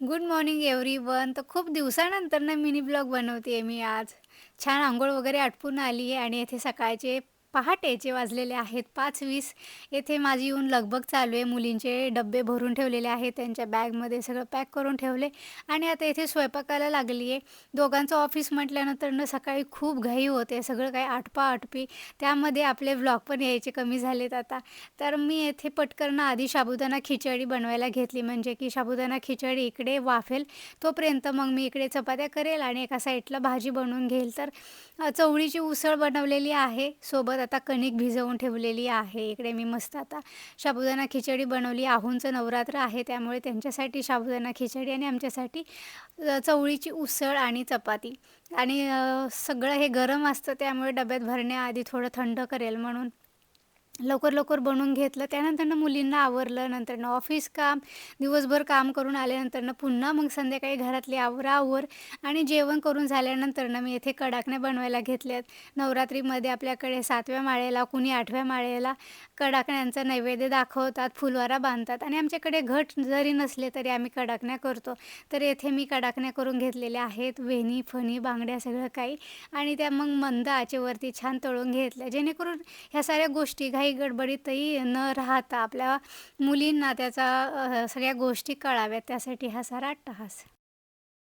Good morning everyone. तर खूप दिवसानंतर ना मिनी ब्लॉग बनवते मी आज. छान आंघोळ वगैरे आटपून आली आहे आणि येथे सकाळचे पहाटेचे वाजलेले आहेत 5:20. येथे माझी येऊन लगबग चालू आहे. मुलींचे डब्बे भरून ठेवलेले आहेत. त्यांच्या बॅगमध्ये सगळं पॅक करून ठेवले आणि आता इथे स्वयंपाकाला लागली आहे. दोघांचं ऑफिस म्हटल्यानंतरनं सकाळी खूप घाई होते. सगळं काही आटपा-आटपी. त्यामध्ये आपले व्लॉग पण यायचे कमी झालेत आता. तर मी येथे पटकन आधी साबुदाणा खिचडी बनवायला घेतली. म्हणजे की साबुदाणा खिचडी इकडे वाफेल तोपर्यंत मग मी इकडे चपात्या करेल आणि एका साईडला भाजी बनवून घेईल. तर चवळीची उसळ बनवलेली आहे. सोबत आता कणिक भिजवून ठेवलेली आहे. इकडे मी मस्त आता साबुदाणा खिचडी बनवली. आहूंचं नवरात्र आहे त्यामुळे त्यांच्यासाठी साबुदाणा खिचडी आणि आमच्यासाठी चवळीची उसळ आणि चपाती. आणि सगळं हे गरम असतं त्यामुळे डब्यात भरण्याआधी थोडं थंड करेल म्हणून लवकर लवकर बनवून घेतलं. त्यानंतरनं मुलींना आवरलं. नंतरनं ऑफिस काम, दिवसभर काम करून आल्यानंतरनं पुन्हा मग संध्याकाळी घरातली आवरावर आणि जेवण करून झाल्यानंतरनं मी इथे कडाकण्या बनवायला घेतल्यात. नवरात्रीमध्ये आपल्याकडे सातव्या माळेला, कुणी आठव्या माळेला कडाकण्यांचा नैवेद्य दाखवतात, फुलवारा बांधतात आणि आमच्याकडे घट जरी नसले तरी आम्ही कडाकण्या करतो. तर येथे मी कडाकण्या करून घेतलेल्या आहेत. वेणी, फणी, बांगड्या सगळं काही आणि त्या मग मंद आचेवरती छान तळून घेतल्या. जेणेकरून ह्या साऱ्या गोष्टी घाई गडबडीतही न राहता आपल्या मुलींना त्याचा सगळ्या गोष्टी कळाव्यात त्यासाठी हा सारा अट्टहास.